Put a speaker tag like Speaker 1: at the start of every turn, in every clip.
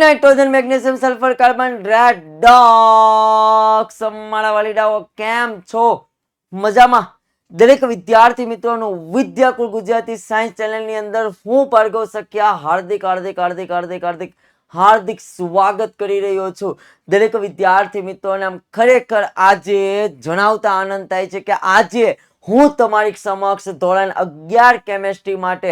Speaker 1: Nitrogen magnesium sulphur carbon redox મારા વાલીડાઓ, કેમ છો? મજામાં? દરેક વિદ્યાર્થી મિત્રોનું વિદ્યાકુળ ગુજરાતી સાયન્સ ચેનલની અંદર હું ભાર્ગવ સખ્યા હાર્દિક હાર્દિક હાર્દિક હાર્દિક હાર્દિક હાર્દિક સ્વાગત કરી રહ્યો છું. દરેક વિદ્યાર્થી મિત્રોને આમ ખરેખર આજે જણાવતા આનંદ થાય છે કે આજે હું તમારી સમક્ષ ધોરણ અગિયાર કેમેસ્ટ્રી માટે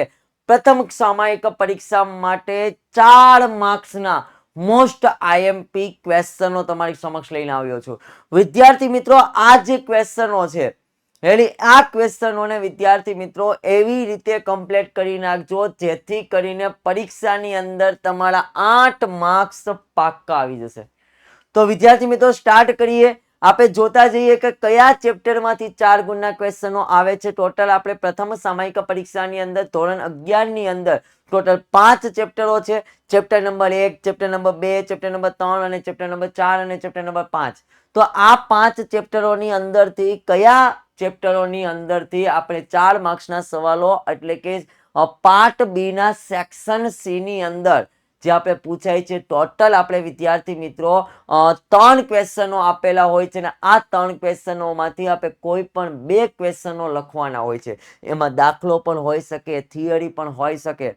Speaker 1: પ્રથમ સામાયિક પરીક્ષા માટે ચાર માર્ક્સના મોસ્ટ આઈએમપી ક્વેશ્ચનો તમારી સમક્ષ લઈને આવ્યો છું. વિદ્યાર્થી મિત્રો, આ જે ક્વેશ્ચનો છે એટલે આ ક્વેશ્ચનોને વિદ્યાર્થી મિત્રો એવી રીતે કમ્પ્લીટ કરી નાખજો, જેથી કરીને પરીક્ષાની અંદર તમારા આઠ માર્ક્સ પાક્કા આવી જશે. તો વિદ્યાર્થી મિત્રો સ્ટાર્ટ કરીએ. આપણે જોતા જઈએ કે કયા ચેપ્ટરમાંથી ચાર ગુણના ક્વેશ્ચનો આવે છે. ટોટલ આપણે પ્રથમ સામાયિક પરીક્ષાની અંદર, ધોરણ અગિયારની અંદર ટોટલ પાંચ ચેપ્ટરો છે. ચેપ્ટર નંબર એક ચેપ્ટર નંબર બે ચેપ્ટર નંબર ત્રણ અને ચેપ્ટર નંબર ચાર અને ચેપ્ટર નંબર પાંચ. તો આ પાંચ ચેપ્ટરોની અંદરથી કયા ચેપ્ટરોની અંદરથી આપણે ચાર માર્ક્સના સવાલો એટલે કે પાર્ટ બી ના સેક્શન સી ની અંદર જે આપણે પૂછાય છે ટોટલ આપણે વિદ્યાર્થી મિત્રો ત્રણ ક્વેશ્ચનો આપેલા હોય છે અને આ ત્રણ ક્વેશ્ચનોમાંથી આપણે કોઈ પણ બે ક્વેશ્ચનો લખવાના હોય છે. એમાં દાખલો પણ હોઈ શકે થિયરી પણ હોઈ શકે.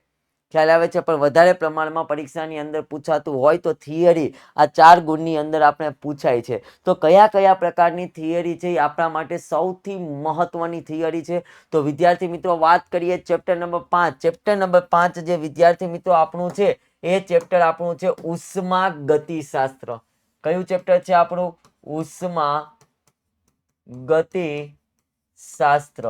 Speaker 1: ખ્યાલ આવે છે? પણ વધારે પ્રમાણમાં પરીક્ષાની અંદર પૂછાતું હોય તો થિયરી આ ચાર ગુણની અંદર આપણે પૂછાય છે. તો કયા કયા પ્રકારની થિયરી છે એ આપણા માટે સૌથી મહત્વની થિયરી છે? તો વિદ્યાર્થી મિત્રો, વાત કરીએ ચેપ્ટર નંબર પાંચ. ચેપ્ટર નંબર પાંચ જે વિદ્યાર્થી મિત્રો આપણું છે એ ચેપ્ટર આપણું છે ઉષ્મા ગતિશાસ્ત્ર. કયું ચેપ્ટર છે આપણું? ઉષ્મા ગતિ શાસ્ત્ર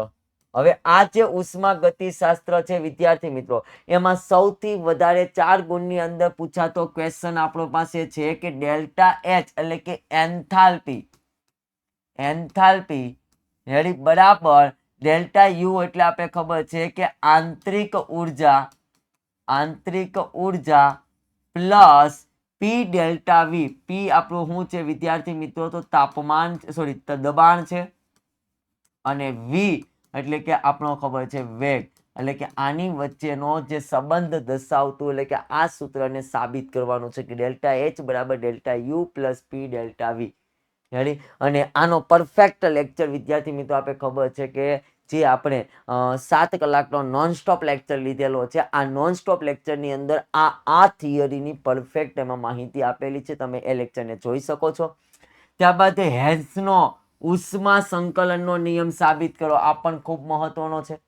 Speaker 1: હવે આ જે ઉષ્મા ગતિશાસ્ત્ર છે વિદ્યાર્થી મિત્રો, એમાં સૌથી વધારે ચાર ગુણની અંદર પૂછાતો ક્વેશ્ચન આપણો પાસે છે કે ડેલ્ટા એચ એટલે કે એન્થાલ્પી. એન્થાલ્પી હેડી બરાબર. ડેલ્ટા યુ એટલે આપણે ખબર છે કે આંતરિક ઊર્જા આંતરિક ઊર્જા પ્લસ પી ડેલ્ટા વી પી આપણું શું છે, વિદ્યાર્થી મિત્રો? તો તાપમાન સોરી દબાણ છે. અને વી એટલે કે આપણો ખબર છે, વેગ. એટલે કે આની વચ્ચેનો જે સંબંધ દર્શાવતું, એટલે કે આ સૂત્રને સાબિત કરવાનું છે કે ડેલ્ટા એચ બરાબર delta U plus P delta V અને આનો પરફેક્ટ લેક્ચર વિદ્યાર્થી મિત્રો આપણે ખબર છે કે જે આપણે સાત કલાકનો નોન સ્ટોપ લેક્ચર લીધેલો છે. આ નોન સ્ટોપ લેક્ચરની અંદર આ આ થિયરીની પરફેક્ટ એમાં માહિતી આપેલી છે. તમે એ લેક્ચરને જોઈ શકો છો. ત્યારબાદ હેન્સનો ઉષ્મા સંકલનનો નિયમ સાબિત કરો આ પણ ખૂબ મહત્વનો છે.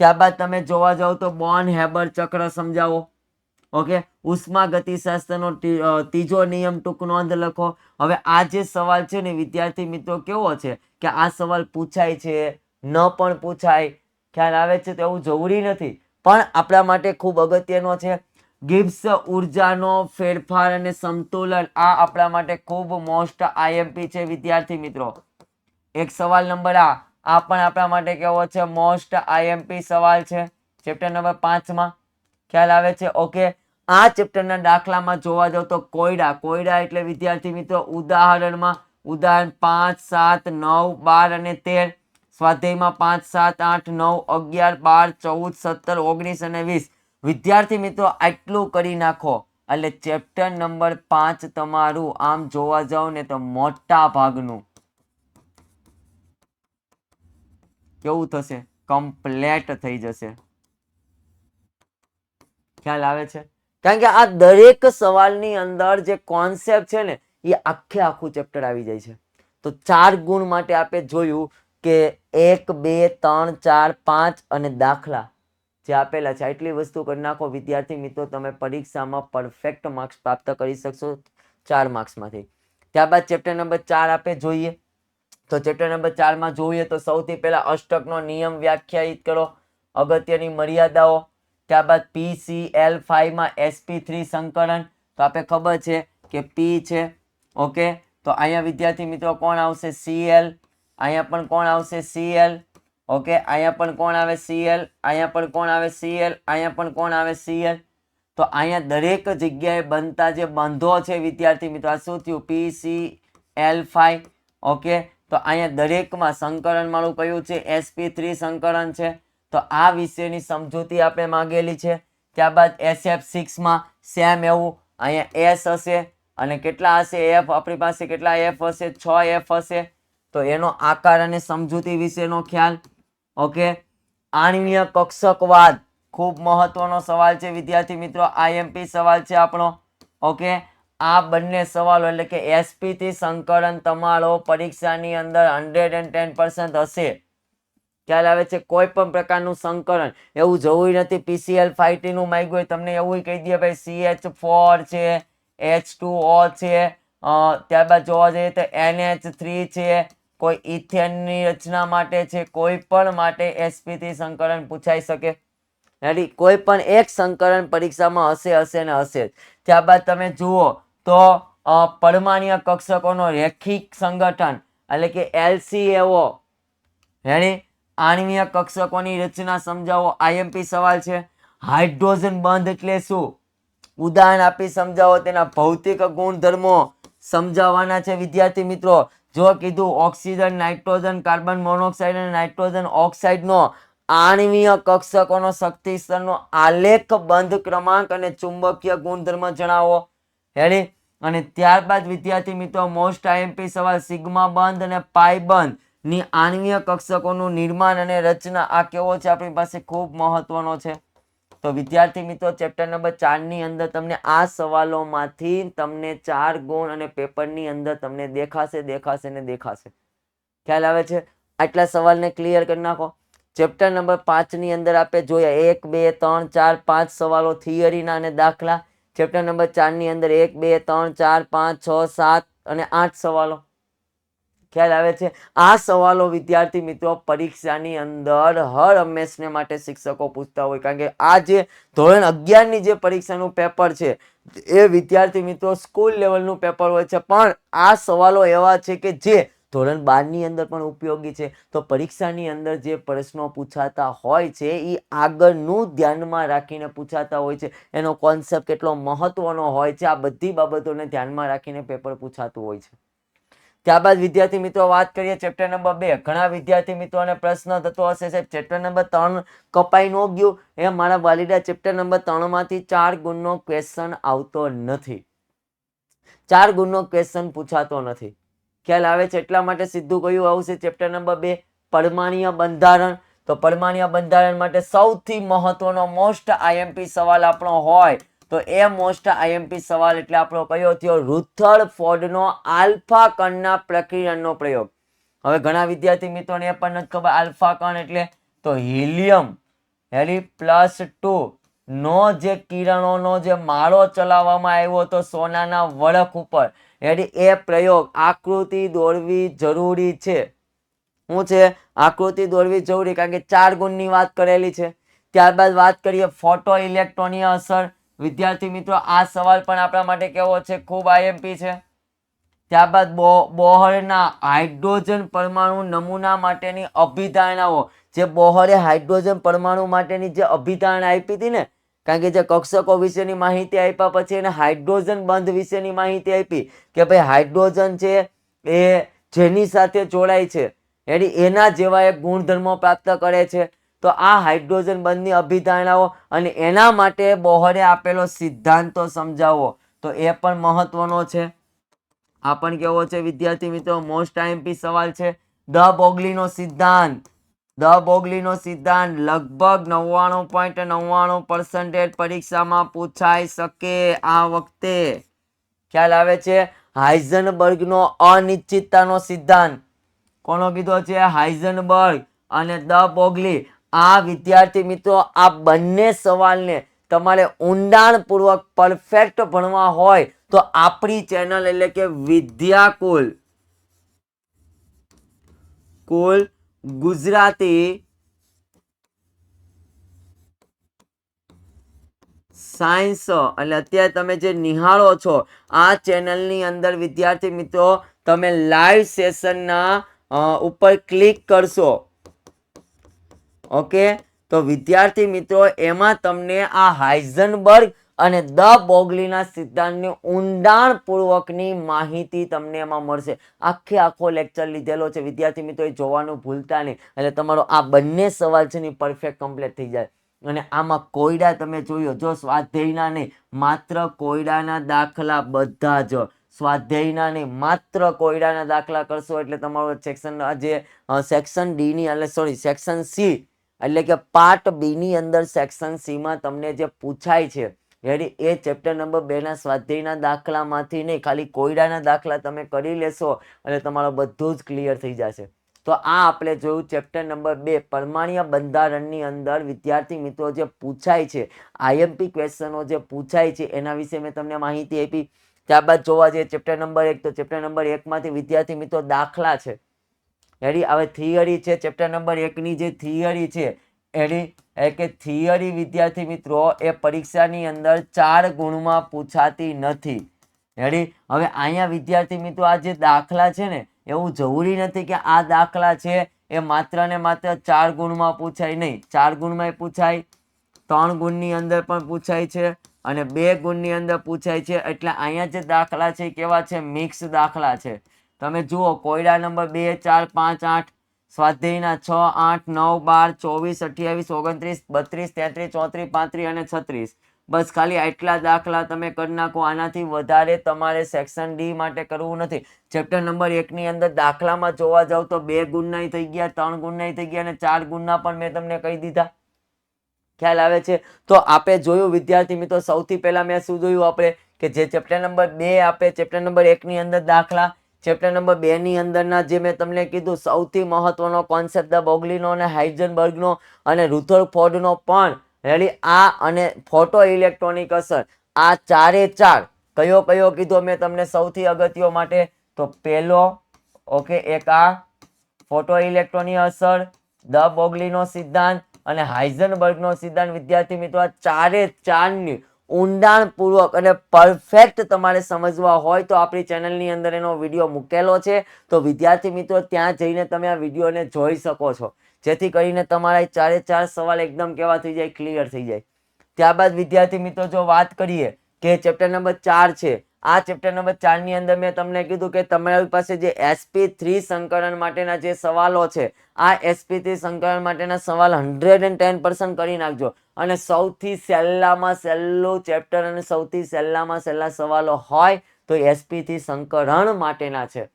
Speaker 1: ત્યારબાદ તમે જોવા જાઓ તો બોર્ન હેબર ચક્ર સમજાવો. ઓકે? ઉષ્મા ગતિશાસ્ત્રનો ત્રીજો નિયમ ટૂંક નોંધ લખો. હવે આ જે સવાલ છે ને, વિદ્યાર્થી મિત્રો, કેવો છે? કે આ સવાલ પૂછાય છે ન પણ પૂછાય. ખ્યાલ આવે છે તો એવું જરૂરી નથી. પણ આપણા માટે ખૂબ અગત્યનો છે. ગિબ્સ ઉર્જાનો ફેરફાર અને સમતુલન આ આપણા માટે ખૂબ મોસ્ટ આઈએમપી છે, વિદ્યાર્થી મિત્રો. એક સવાલ નંબર આ. આ પણ આપણા માટે કેવો છે? મોસ્ટ આઈએમપી સવાલ છે. ચેપ્ટર નંબર પાંચમાં. ખ્યાલ આવે છે? ઓકે. આ ચેપ્ટરના દાખલામાં જોવા જાવ તો કોયડા. કોયડા એટલે વિદ્યાર્થી મિત્રો ઉદાહરણમાં ઉદાહરણ પાંચ, સાત, નવ, બાર અને તેર. સ્વાધ્યાયમાં પાંચ, સાત, આઠ, નવ, અગિયાર, બાર, ચૌદ, સત્તર, ઓગણીસ અને વીસ. વિદ્યાર્થી મિત્રો, આટલું કરી નાખો. એટલે ચેપ્ટર નંબર પાંચ તમારું આમ જોવા જાઓ ને તો મોટા ભાગનું. કેવું થશે? કમ્પ્લેટ થઈ જશે. ખ્યાલ આવે છે? કારણ કે આ દરેક સવાલની અંદર જે કોન્સેપ્ટ છે ને, એ આખે આખું ચેપ્ટર આવી જાય છે. તો ચાર ગુણ માટે આપણે જોયું કે એક, બે, ત્રણ, ચાર, પાંચ અને દાખલા જે આપેલા છે. આટલી વસ્તુ કરી નાખો. વિદ્યાર્થી મિત્રો, તમે પરીક્ષામાં પરફેક્ટ માર્ક્સ પ્રાપ્ત કરી શકશો ચાર માર્ક્સમાંથી ત્યારબાદ ચેપ્ટર નંબર ચાર આપે જોઈએ. તો ચેપ્ટર નંબર ચારમાં જોઈએ તો સૌથી પહેલા અષ્ટકનો નિયમ વ્યાખ્યાયિત કરો. અગત્યની મર્યાદાઓ. ત્યારબાદ પી સી એલ ફાઈવમાં એસપી થ્રી સંકલન. તો આપણે ખબર છે કે પી છે. ઓકે? તો અહીંયા વિદ્યાર્થી મિત્રો કોણ આવશે? સીએલ અહીંયા પણ કોણ આવશે? સીએલ ઓકે અહીંયા પણ કોણ આવે? સીએલ અહીંયા પણ કોણ આવે? સીએલ અહીંયા પણ કોણ આવે? સીએલ તો અહીંયા દરેક જગ્યાએ બનતા જે બંધો છે વિદ્યાર્થી મિત્રો શું થયું? P C L five okay તો અહીંયા દરેકમાં સંકલન માળું કયું છે? એસપી થ્રી સંકલન છે. તો આ વિશેની સમજૂતી આપણે માંગેલી છે. ત્યારબાદ એસએફ સિક્સમાં સેમ એવું. અહીંયા એસ હશે અને કેટલા હશે? એફ આપણી પાસે કેટલા એફ હશે? છ એફ હશે. તો એનો આકાર અને સમજૂતી વિશેનો ખ્યાલ. ઓકે? આણ્વીય કક્ષકવાદ. ખૂબ મહત્વનો સવાલ છે. વિદ્યાર્થી મિત્રો આઈએમપી સવાલ છે આપણો. ઓકે? આ બંને સવાલો એટલે કે એસપીથી સંકલન તમારો પરીક્ષાની અંદર હંડ્રેડ એન્ડ ટેન પર્સન્ટ હશે. ખ્યાલ આવે છે? કોઈ પણ પ્રકારનું સંકલન. એવું જરૂરી નથી. પીસીએલ ફાઇટીનું માગ્યું હોય તમને એવું કહી દે ભાઈ, સી એચ ફોર છે, એચ ટુ ઓ છે ત્યારબાદ જોવા જઈએ તો એનએચ થ્રી છે કોઈ ઇથેનની રચના માટે છે, કોઈ પણ માટે એસપી થી સંકલન પૂછાઈ શકે. રેડી કોઈ પણ એક સંકલન પરીક્ષામાં હશે હશે ને હશે. ત્યારબાદ તમે જુઓ તો પરમાણીય કક્ષકોનો રેખિક સંગઠન એટલે કે એલસીએઓ રેડી આણ્વીય કક્ષકોની રચના સમજાવો. આઈએમપી સવાલ છે. હાઇડ્રોજન બંધ એટલે શું? ઉદાહરણ આપી સમજાવો. તેના ભૌતિક ગુણધર્મો સમજાવવાના છે વિદ્યાર્થી મિત્રો. જો કીધું ઓક્સિજન, નાઇટ્રોજન, કાર્બન મોનોક્સાઇડ અને નાઇટ્રોજન ઓક્સાઇડનો આણવીય કક્ષકોનો શક્તિ સ્તરનો આલેખ બંધ ક્રમાંક અને ચુંબકીય ગુણધર્મ જણાવો. હેડી અને ત્યારબાદ વિદ્યાર્થી મિત્રો મોસ્ટ આઈએમપી સવાલ, સિગ્મા બંધ અને પાઈ બંધની આણવીય કક્ષકોનું નિર્માણ અને રચના આ કેવો છે? આપણી પાસે ખૂબ મહત્વનો છે. તો વિદ્યાર્થી મિત્રો ચેપ્ટર નંબર ચારની અંદર તમને આ સવાલોમાંથી તમને ચાર ગુણ અને પેપરની અંદર તમને દેખાશે દેખાશે ને દેખાશે. ખ્યાલ આવે છે? આટલા સવાલને ક્લિયર કરી નાખો. ચેપ્ટર નંબર પાંચની અંદર આપણે જોયા, એક, બે, ત્રણ, ચાર, પાંચ સવાલો થિયરીના અને દાખલા. ચેપ્ટર નંબર ચારની અંદર એક, બે, ત્રણ, ચાર, પાંચ, છ, સાત અને આઠ સવાલો. ખ્યાલ આવે છે. આ સવાલો વિદ્યાર્થી મિત્રો પરીક્ષાની અંદર હર હંમેશને માટે શિક્ષકો પૂછતા હોય. કારણ કે આ જે ધોરણ અગિયારની જે પરીક્ષાનું પેપર છે, એ વિદ્યાર્થી મિત્રો સ્કૂલ લેવલનું પેપર હોય છે. પણ આ સવાલો એવા છે કે જે ધોરણ બારની અંદર પણ ઉપયોગી છે. તો પરીક્ષાની અંદર જે પ્રશ્નો પૂછાતા હોય છે એ આગળનું ધ્યાનમાં રાખીને પૂછાતા હોય છે. એનો કોન્સેપ્ટ કેટલો મહત્વનો હોય છે, આ બધી બાબતોને ધ્યાનમાં રાખીને પેપર પૂછાતું હોય છે. ત્યારબાદ વિદ્યાર્થી મિત્રો વાત કરીએ ચેપ્ટર નંબર બે. ઘણા વિદ્યાર્થી મિત્રોને પ્રશ્ન થતો હશે, સાહેબ. ચેપ્ટર નંબર ત્રણ કપાઈ નો ગયું. એ મારા વાલીડા ચેપ્ટર નંબર ત્રણમાંથી ચાર ગુણનો ક્વેશ્ચન આવતો નથી. ચાર ગુણનો ક્વેશ્ચન પૂછાતો નથી. ખ્યાલ આવે છે એટલા માટે સીધું કયું આવશે ચેપ્ટર નંબર બે. પરમાણીય બંધારણ. તો પરમાણીય બંધારણ માટે સૌથી મહત્વનો મોસ્ટ આઈએમપી સવાલ આપણો હોય. તો એ મોસ્ટ આઈએમપી સવાલ એટલે આપણો કયો થયો? રુથરફોર્ડનો આલ્ફા કણના પ્રકિરણનો પ્રયોગ. હવે ઘણા વિદ્યાર્થી મિત્રોને એ પણ નથી ખબર આલ્ફા કણ એટલે તો હિલિયમ, હેલી પ્લસ ટુ, નો જે કિરણોનો જે માળો ચલાવવામાં આવ્યો હતો સોનાના વળખ ઉપર, હેડી એ પ્રયોગ, આકૃતિ દોરવી જરૂરી છે. શું છે? આકૃતિ દોરવી જરૂરી, કારણ કે ચાર ગુણની વાત કરેલી છે. ત્યારબાદ વાત કરીએ ફોટો ઇલેક્ટ્રોનની અસર વિદ્યાર્થી મિત્રો, આ સવાલ પણ આપણા માટે કેવો છે? ખૂબ આઈએમપી છે. ત્યારબાદ બોહરના હાઇડ્રોજન પરમાણુ નમૂના માટેની અભિધારણાઓ. જે બોહરે હાઇડ્રોજન પરમાણુ માટેની જે અભિધારણા આપી હતી ને, કારણ કે જે કક્ષકો વિશેની માહિતી આપ્યા પછી એને હાઇડ્રોજન બંધ વિશેની માહિતી આપી કે ભાઈ હાઇડ્રોજન છે એ જેની સાથે જોડાય છે. એની એના જેવા એક ગુણધર્મો પ્રાપ્ત કરે છે. તો આ હાઇડ્રોજન બંધની અભિધારણાઓ અને એના માટે બોહરે આપેલો સિદ્ધાંતો સમજાવો. તો એ પણ મહત્વનો છે. આ પણ કેવો છે, વિદ્યાર્થી મિત્રો? મોસ્ટ આઈએમપી સવાલ છે. દ બોગલીનો સિદ્ધાંત. દ બોગલીનો સિદ્ધાંત લગભગ નવ્વાણું પોઈન્ટ નવ્વાણું પર્સન્ટેજ પરીક્ષામાં પૂછાઈ શકે આ વખતે. ખ્યાલ આવે છે? હાઇઝનબર્ગનો અનિશ્ચિતતાનો સિદ્ધાંત. કોનો કીધો છે? હાઇઝનબર્ગ અને દ બોગલી. આ વિદ્યાર્થી મિત્રો, આ બંને સવાલને તમારે ઊંડાણપૂર્વક પરફેક્ટ ભણવા હોય તો આપણી ચેનલ એટલે કે વિદ્યાકુલ, કુલ ગુજરાતી સાયન્સ. એટલે અત્યારે તમે જે નિહાળો છો, આ ચેનલની અંદર વિદ્યાર્થી મિત્રો, તમે લાઈવ સેશનના ઉપર ક્લિક કરશો. ઓકે? તો વિદ્યાર્થી મિત્રો, એમાં તમને આ હાઇઝનબર્ગ અને દ બોગલીના સિદ્ધાંતની ઊંડાણપૂર્વકની માહિતી તમને એમાં મળશે. આખે આખો લેક્ચર લીધેલો છે. વિદ્યાર્થી મિત્રો, એ જોવાનું ભૂલતા નહીં. એટલે તમારો આ બંને સવાલ છે ને પરફેક્ટ કમ્પ્લીટ થઈ જાય. અને આમાં કોયડા તમે જોયો? જો સ્વાધ્યાયના નહીં માત્ર કોયડાના દાખલા બધા જ. સ્વાધ્યાયના નહીં માત્ર કોયડાના દાખલા કરશો એટલે તમારો સેક્શન જે સેક્શન ડીની એટલે સોરી સેક્શન સી એટલે કે પાર્ટ બી ની અંદર સેક્શન સી માં તમને જે પૂછાય છે રેડી એ ચેપ્ટર નંબર બે ના સ્વાધ્યાયના દાખલામાંથી નહીં, ખાલી કોયડાના દાખલા તમે કરી લેશો અને તમારો બધું જ ક્લિયર થઈ જશે. તો આ આપણે જોયું ચેપ્ટર નંબર બે, પરમાણીય બંધારણની અંદર વિદ્યાર્થી મિત્રો જે પૂછાય છે આઈએમપી ક્વેશ્ચનો જે પૂછાય છે, એના વિશે મેં તમને માહિતી આપી. ત્યારબાદ જોવા જઈએ ચેપ્ટર નંબર એક, તો ચેપ્ટર નંબર એકમાંથી વિદ્યાર્થી મિત્રો દાખલા છે. રેડી હવે થિયરી છે ચેપ્ટર નંબર એકની જે થિયરી છે, એની એટલે કે થિયરી વિદ્યાર્થી મિત્રો એ પરીક્ષાની અંદર ચાર ગુણમાં પૂછાતી નથી. એની હવે અહીંયા વિદ્યાર્થી મિત્રો આ જે દાખલા છે ને, એવું જરૂરી નથી કે આ દાખલા છે એ માત્ર ને માત્ર ચાર ગુણમાં પૂછાય નહીં. ચાર ગુણમાં પૂછાય, ત્રણ ગુણની અંદર પણ પૂછાય છે અને બે ગુણની અંદર પૂછાય છે. એટલે અહીંયા જે દાખલા છે એ કેવા છે? મિક્સ દાખલા છે. તમે જુઓ, કોયડા નંબર બે, ચાર, પાંચ, આઠ, સ્વાધ્યાયના છ, આઠ, નવ, બાર, ચોવીસ, અઠ્યાવીસ, ઓગણત્રીસ, બત્રીસ, તેત્રીસ, ચોત્રીસ, પાંત્રીસ અને છત્રીસ. બસ ખાલી આટલા દાખલા તમે કરી નાખો, આનાથી વધારે તમારે સેક્શન ડી માટે કરવું નથી. ચેપ્ટર નંબર એકની અંદર દાખલામાં જોવા જાવ તો બે ગુણના થઈ ગયા, ત્રણ ગુણના થઈ ગયા અને ચાર ગુણના પણ મેં તમને કહી દીધા. ખ્યાલ આવે છે? તો આપણે જોયું, વિદ્યાર્થી મિત્રો, સૌથી પહેલા મેં શું જોયું આપણે? કે જે ચેપ્ટર નંબર બે આપે ચેપ્ટર નંબર એકની અંદર દાખલા ચેપ્ટર નંબર બે ની અંદરના જે મેં તમને કીધું, સૌથી મહત્વનો કોન્સેપ્ટ ધ બોગલીનો અને હાઇઝનબર્ગનો અને રુથરફોર્ડનો પણ. રેડી આ અને ફોટો ઇલેક્ટ્રોનિક અસર. આ ચારે ચાર. કયો કયો કીધો મેં તમને સૌથી અગત્યો માટે? તો પહેલો ઓકે એક આ. ફોટો ઇલેક્ટ્રોનિક અસર ધ બોગલીનો સિદ્ધાંત અને હાઇઝનબર્ગનો સિદ્ધાંત. વિદ્યાર્થી મિત્રો, આ ચારે ચારની ઊંડાણપૂર્વક અને પરફેક્ટ તમારે સમજવા હોય તો આપણી ચેનલની અંદર એનો વીડિયો મૂકેલો છે. તો વિદ્યાર્થી મિત્રો, ત્યાં જઈને તમે આ વિડીયોને જોઈ શકો છો. જેથી કરીને તમારા ચારે ચાર સવાલ એકદમ કેવા થઈ જાય ક્લિયર થઈ જાય. ત્યારબાદ વિદ્યાર્થી મિત્રો, જો વાત કરીએ કે ચેપ્ટર નંબર ચાર છે આ ચેપ્ટર નંબર ચારની અંદર મેં તમને કીધું કે તમારી પાસે જે એસપી થ્રી સંકલન માટેના જે સવાલો છે, આ એસપી થ્રી સંકલન માટેના સવાલ હંડ્રેડ એન્ડ ટેન પર્સન્ટ કરી નાખજો. અને સૌથી સહેલામાં સહેલું ચેપ્ટર અને સૌથી સહેલામાં સહેલા સવાલો હોય તો એસપી થી સંકરણ માટેના છે.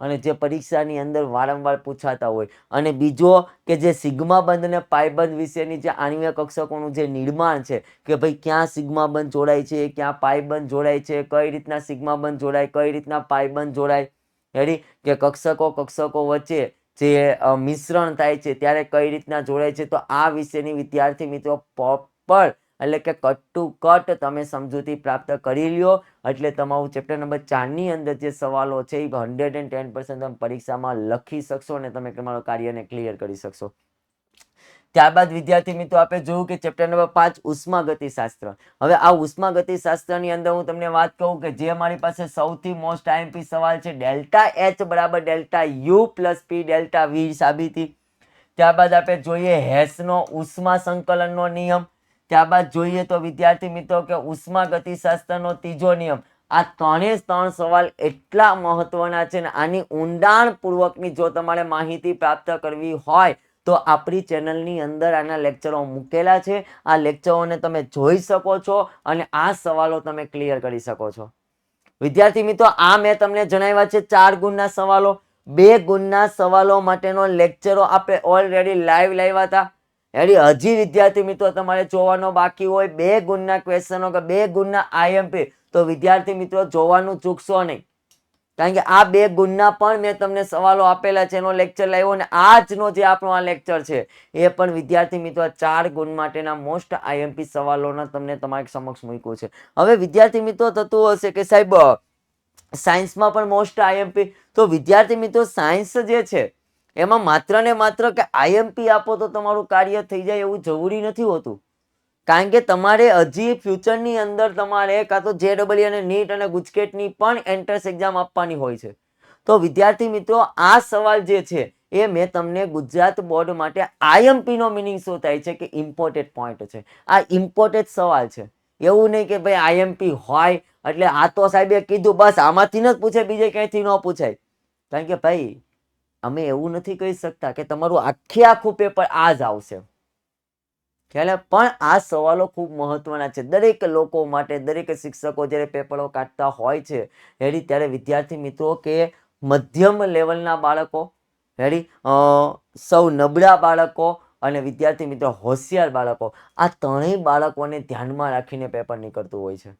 Speaker 1: અને જે પરીક્ષાની અંદર વારંવાર પૂછાતા હોય. અને બીજો કે જે સિગ્માબંધ અને પાયબંધ વિશેની જે આણ્વીય કક્ષકોનું જે નિર્માણ છે, કે ભાઈ ક્યાં સિગ્માબંધ જોડાય છે, ક્યાં પાયબંધ જોડાય છે, કઈ રીતના સિગ્માબંધ જોડાય, કઈ રીતના પાયબંધ જોડાય. હેરી કે કક્ષકો કક્ષકો વચ્ચે જે મિશ્રણ થાય છે, ત્યારે કઈ રીતના જોડાય છે, તો આ વિશેની વિદ્યાર્થી મિત્રો પ્રોપર એટલે કે કટ ટુ કટ તમે સમજૂતી પ્રાપ્ત કરી લ્યો. એટલે તમારું ચેપ્ટર નંબર ચારની અંદર જે સવાલો છે એ હંડ્રેડ એન્ડ ટેન પર્સન્ટ તમે પરીક્ષામાં લખી શકશો અને તમે તમારું કાર્યને ક્લિયર કરી શકશો. ત્યારબાદ વિદ્યાર્થી મિત્રો આપણે જોયું કે ચેપ્ટર નંબર પાંચ ઉષ્માગતિશાસ્ત્ર. હવે આ ઉષ્માગતિશાસ્ત્રની અંદર હું તમને વાત કહું કે જે મારી પાસે સૌથી મોસ્ટ આઈએમપી સવાલ છે, ડેલ્ટા એચ બરાબર delta U plus P delta V સાબિતી. ત્યારબાદ આપણે જોઈએ હેસનો ઉષ્મા સંકલનનો નિયમ. ત્યારબાદ જોઈએ તો વિદ્યાર્થી મિત્રો કે ઉષ્મા ગતિશાસ્ત્રનો ત્રીજો નિયમ. આ ત્રણે ત્રણ સવાલ એટલા મહત્વના છે ને આની ઊંડાણપૂર્વકની જો તમારે માહિતી પ્રાપ્ત કરવી હોય તો આપણી ચેનલની અંદર આના લેક્ચરો મૂકેલા છે. આ લેક્ચરોને તમે જોઈ શકો છો અને આ સવાલો તમે ક્લિયર કરી શકો છો. વિદ્યાર્થી મિત્રો, આ મેં તમને જણાવ્યા છે ચાર ગુણના સવાલો. બે ગુણના સવાલો માટેનો લેક્ચરો આપણે ઓલરેડી લાઈવ લાવ્યા હતા. એની હજી વિદ્યાર્થી મિત્રો તમારે જોવાનો બાકી હોય બે ગુણના ક્વેશ્ચનો કે બે ગુણના આઈએમપી તો વિદ્યાર્થી મિત્રો જોવાનું ચૂકશો નહીં. કારણ કે આ બે ગુણના પણ મેં તમને સવાલો આપેલા છે, એનો લેક્ચર લાવ્યો અને આજનો જે આપણો આ લેક્ચર છે, એ પણ વિદ્યાર્થી મિત્રો ચાર ગુણ માટેના મોસ્ટ આઈએમપી સવાલોના તમને તમારી સમક્ષ મૂક્યું છે. હવે વિદ્યાર્થી મિત્રો થતું હશે કે સાહેબ સાયન્સમાં પણ મોસ્ટ આઈએમપી તો વિદ્યાર્થી મિત્રો સાયન્સ જે છે એમાં માત્ર ને માત્ર કે આઈએમપી આપો તો તમારું કાર્ય થઈ જાય એવું જરૂરી નથી હોતું. કારણ કે તમારે હજી ફ્યુચરની અંદર તમારે કાં તો જે ડબલ્યુ અને નીટ અને ગુજકેટની પણ એન્ટ્રન્સ એક્ઝામ આપવાની હોય છે. તો વિદ્યાર્થી મિત્રો, આ સવાલ જે છે એ મેં તમને ગુજરાત બોર્ડ માટે આઈએમપીનો મિનિંગ શું થાય છે કે ઇમ્પોર્ટેડ પોઈન્ટ છે. આ ઇમ્પોર્ટેડ સવાલ છે. એવું નહીં કે ભાઈ આઈએમપી હોય, એટલે આ તો સાહેબે કીધું, બસ આમાંથી ન જ પૂછે બીજે ક્યાંયથી ન પૂછાય. કારણ કે ભાઈ અમે એવું નથી કહી શકતા કે તમારું આખે આખું પેપર આ જ આવશે. ખ્યાલ પણ આ સવાલો ખૂબ મહત્વના છે. દરેક લોકો માટે, દરેક શિક્ષકો જ્યારે પેપરો કાઢતા હોય છે રેડી ત્યારે વિદ્યાર્થી મિત્રો કે મધ્યમ લેવલના બાળકો રેડી સૌ નબળા બાળકો અને વિદ્યાર્થી મિત્રો હોશિયાર બાળકો, આ ત્રણેય બાળકોને ધ્યાનમાં રાખીને પેપર નીકળતું હોય છે.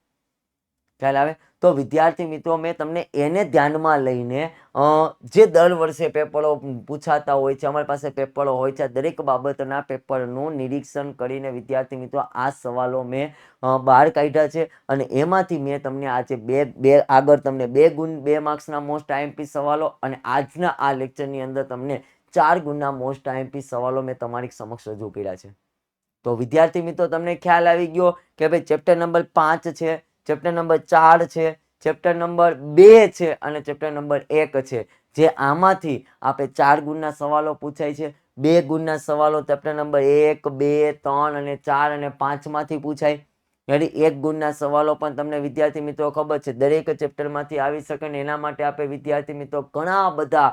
Speaker 1: ખ્યાલ આવે? તો વિદ્યાર્થી મિત્રો, મેં તમને એને ધ્યાનમાં લઈને જે દર વર્ષે પેપરો પૂછાતા હોય છે, અમારી પાસે પેપરો હોય છે, દરેક બાબતના પેપરનું નિરીક્ષણ કરીને વિદ્યાર્થી મિત્રો, આ સવાલો મેં બહાર કાઢ્યા છે અને એમાંથી મેં તમને આજે બે બે, આગળ તમને બે ગુણ, બે માર્ક્સના મોસ્ટ આઈએમપી સવાલો અને આજના આ લેક્ચરની અંદર તમને ચાર ગુણના મોસ્ટ આઈએમપી સવાલો મેં તમારી સમક્ષ રજૂ કર્યા છે. તો વિદ્યાર્થી મિત્રો, તમને ખ્યાલ આવી ગયો કે ભાઈ ચેપ્ટર નંબર પાંચ છે. ચેપ્ટર નંબર ચાર છે ચેપ્ટર નંબર બે છે અને ચેપ્ટર નંબર એક છે. જે આમાંથી આપણે ચાર ગુણના સવાલો પૂછાય છે. બે ગુણના સવાલો ચેપ્ટર નંબર એક, બે, ત્રણ અને ચાર અને પાંચમાંથી પૂછાય. એટલે એક ગુણના સવાલો પણ તમને વિદ્યાર્થી મિત્રો ખબર છે. દરેક ચેપ્ટરમાંથી આવી શકે ને એના માટે આપણે વિદ્યાર્થી મિત્રો ઘણા બધા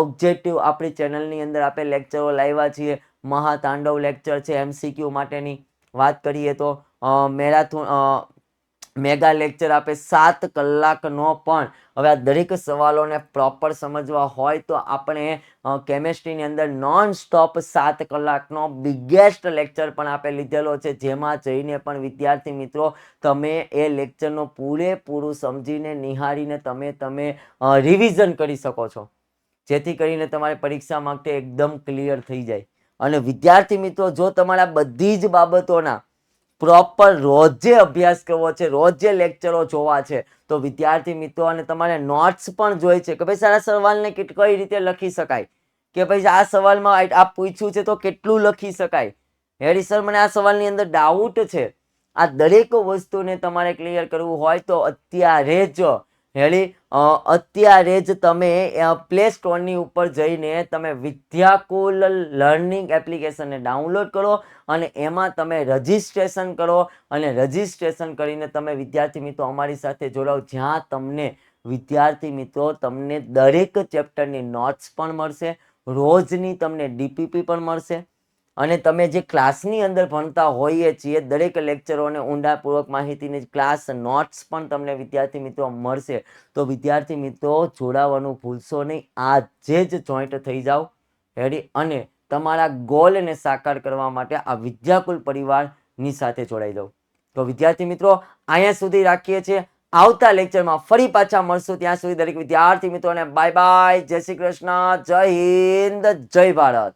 Speaker 1: ઓબ્જેક્ટિવ આપણી ચેનલની અંદર આપણે લેક્ચરો લાવ્યા છીએ. મહાતાંડવ લેક્ચર છે એમસીક્યુ માટેની. વાત કરીએ તો મેરાથોન મેગા લેક્ચર આપે સાત કલાકનો પણ. હવે આ દરેક સવાલોને પ્રોપર સમજવા હોય તો આપણે કેમેસ્ટ્રીની અંદર નોન સ્ટોપ સાત કલાકનો બિગેસ્ટ લેક્ચર પણ આપણે લીધેલો છે. જેમાં જઈને પણ વિદ્યાર્થી મિત્રો, તમે એ લેક્ચરનો પૂરેપૂરું સમજીને, નિહાળીને તમે તમે રિવિઝન કરી શકો છો. જેથી કરીને તમારી પરીક્ષા માટે એકદમ ક્લિયર થઈ જાય. અને વિદ્યાર્થી મિત્રો, જો તમારા બધી જ બાબતોના પ્રોપર રોજે અભ્યાસ કરવો છે રોજે લેક્ચરો જોવા છે. તો વિદ્યાર્થી મિત્રો અને તમારે નોટ્સ પણ જોઈ છે કે ભાઈ સારા સવાલને કઈ રીતે લખી શકાય? કે ભાઈ આ સવાલમાં આ પૂછ્યું છે તો કેટલું લખી શકાય? હેરી સર મને આ સવાલની અંદર ડાઉટ છે. આ દરેક વસ્તુને તમારે ક્લિયર કરવું હોય તો અત્યારે જ. અ, અત્યારે જ તમે પ્લે સ્ટોરની ઉપર જઈને તમે વિદ્યાકુલ લર્નિંગ એપ્લિકેશનને ડાઉનલોડ કરો અને એમાં તમે રજિસ્ટ્રેશન કરો અને રજિસ્ટ્રેશન કરીને તમે વિદ્યાર્થી મિત્રો અમારી સાથે જોડાઓ, જ્યાં તમને વિદ્યાર્થી મિત્રો તમને દરેક ચેપ્ટરની નોટ્સ પણ મળશે, રોજની તમને ડીપીપી પણ મળશે. અને તમે જે ક્લાસની અંદર ભણતા હોઈએ છીએ, દરેક લેક્ચરોને ઊંડાપૂર્વક માહિતીની ક્લાસ નોટ્સ પણ તમને વિદ્યાર્થી મિત્રો મળશે. તો વિદ્યાર્થી મિત્રો, જોડાવાનું ભૂલશો નહીં. આજે જ જોઈન્ટ થઈ જાઓ. રેડી અને તમારા ગોલને સાકાર કરવા માટે આ વિદ્યાકુલ પરિવારની સાથે જોડાઈ જાઓ. તો વિદ્યાર્થી મિત્રો, અહીંયા સુધી રાખીએ છીએ. આવતા લેક્ચરમાં ફરી પાછા મળશું. ત્યાં સુધી દરેક વિદ્યાર્થી મિત્રોને બાય બાય જય શ્રી કૃષ્ણ. જય હિન્દ. જય ભારત.